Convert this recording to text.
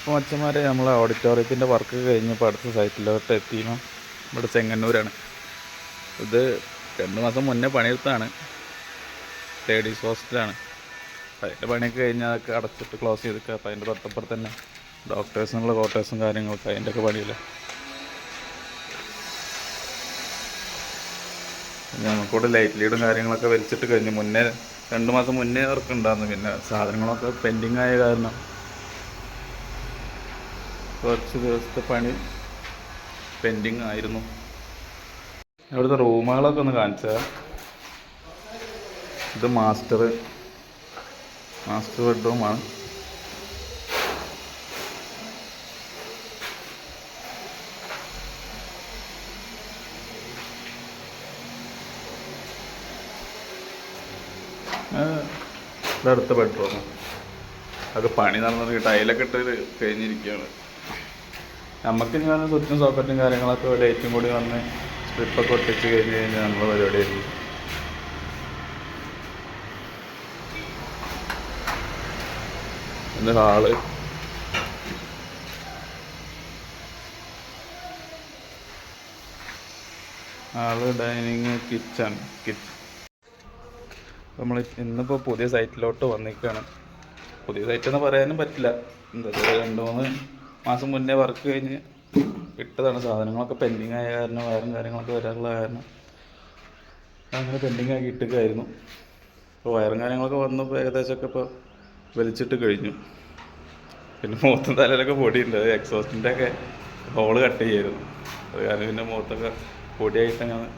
ഇപ്പോൾ അച്ഛന്മാരെ നമ്മൾ ഓഡിറ്റോറിയത്തിന്റെ വർക്ക് കഴിഞ്ഞപ്പോൾ അടുത്ത സൈറ്റിലോട്ട് എത്തിയിരുന്നു ഇവിടെ ചെങ്ങന്നൂരാണ്. ഇത് രണ്ട് മാസം മുന്നേ പണിയെടുത്താണ് ലേഡീസ് ഹോസ്റ്റലാണ് അതിന്റെ പണിയൊക്കെ കഴിഞ്ഞാൽ അതൊക്കെ അടച്ചിട്ട് ക്ലോസ് ചെയ്തിട്ട് അപ്പം അതിന്റെ തൊട്ടപ്പുറത്ത് തന്നെ ഡോക്ടേഴ്സിനുള്ള ക്വാർട്ടേഴ്സും കാര്യങ്ങളൊക്കെ അതിന്റെ ഒക്കെ പണിയില്ല നമുക്കിവിടെ ലൈറ്റ് ലീഡും കാര്യങ്ങളൊക്കെ വലിച്ചിട്ട് കഴിഞ്ഞു മുന്നേ രണ്ട് മാസം മുന്നേ അവർക്ക് ഉണ്ടായിരുന്നു. പിന്നെ സാധനങ്ങളൊക്കെ പെൻഡിങ് ആയ കാരണം കുറച്ച് ദിവസത്തെ പണി പെൻഡിങ് ആയിരുന്നു. അവിടുത്തെ റൂമുകളൊക്കെ ഒന്ന് കാണിച്ചാൽ ഇത് മാസ്റ്റർ മാസ്റ്റർ ബെഡ്റൂമാണ് അടുത്ത ബെഡ്റൂം. അത് പണി നടന്നിട്ട് ടൈലൊക്കെ ഇട്ട് കഴിഞ്ഞിരിക്കുകയാണ്. നമുക്ക് ഞാൻ സ്വിച്ചും സോക്കറ്റും കാര്യങ്ങളൊക്കെ ലൈറ്റും കൂടി വന്ന് സ്ട്രിപ്പൊക്കെ ഒട്ടിച്ച് കഴിഞ്ഞ് കഴിഞ്ഞാൽ നമ്മൾ പരിപാടിയായിരിക്കും ഇത് hall? Hall dining kitchen kitchen നമ്മൾ ഇന്നിപ്പോൾ പുതിയ സൈറ്റിലോട്ട് വന്നിരിക്കുകയാണ് പുതിയ സൈറ്റ് എന്ന് പറയാനും പറ്റില്ല. എന്താ രണ്ട് മൂന്ന് മാസം മുന്നേ വർക്ക് കഴിഞ്ഞ് ഇട്ടതാണ് സാധനങ്ങളൊക്കെ പെൻഡിങ് ആയ കാരണം വയറും കാര്യങ്ങളൊക്കെ വരാനുള്ള കാരണം. അങ്ങനെ പെൻഡിങ് ആക്കി ഇട്ടുകയായിരുന്നു അപ്പോൾ വയറും കാര്യങ്ങളൊക്കെ വന്നപ്പോൾ ഏകദേശമൊക്കെ ഇപ്പോൾ വലിച്ചിട്ട് കഴിഞ്ഞു. പിന്നെ മുഖത്തും തലയിലൊക്കെ പൊടിയുണ്ട്. എക്സോസ്റ്റിന്റെ ഒക്കെ ഹോൾ കട്ട് ചെയ്യായിരുന്നു അത് കാരണം പിന്നെ മുഖത്തൊക്കെ പൊടിയായിട്ട് അങ്ങനെ